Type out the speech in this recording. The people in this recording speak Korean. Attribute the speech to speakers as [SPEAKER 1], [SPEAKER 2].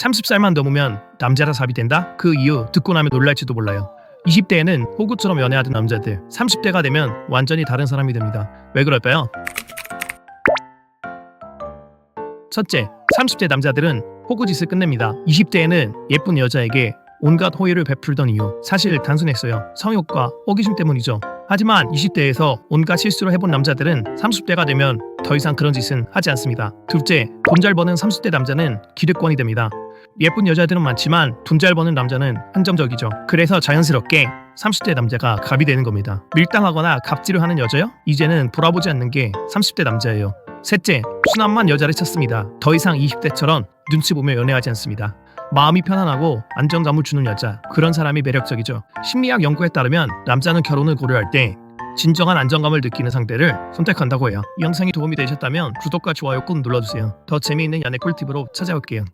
[SPEAKER 1] 30살만 넘으면 남자라 삽이 된다? 그 이유 듣고 나면 놀랄지도 몰라요. 20대에는 호구처럼 연애하던 남자들 30대가 되면 완전히 다른 사람이 됩니다. 왜 그럴까요? 첫째, 30대 남자들은 호구짓을 끝냅니다. 20대에는 예쁜 여자에게 온갖 호의를 베풀던 이유 사실 단순했어요. 성욕과 호기심 때문이죠. 하지만 20대에서 온갖 실수를 해본 남자들은 30대가 되면 더 이상 그런 짓은 하지 않습니다. 둘째, 돈 잘 버는 30대 남자는 기득권이 됩니다. 예쁜 여자들은 많지만 돈 잘 버는 남자는 한정적이죠. 그래서 자연스럽게 30대 남자가 갑이 되는 겁니다. 밀당하거나 갑질을 하는 여자요? 이제는 돌아보지 않는 게 30대 남자예요. 셋째, 순한만 여자를 찾습니다. 더 이상 20대처럼 눈치 보며 연애하지 않습니다. 마음이 편안하고 안정감을 주는 여자, 그런 사람이 매력적이죠. 심리학 연구에 따르면 남자는 결혼을 고려할 때 진정한 안정감을 느끼는 상대를 선택한다고 해요. 이 영상이 도움이 되셨다면 구독과 좋아요 꼭 눌러주세요. 더 재미있는 연애 꿀팁으로 찾아올게요.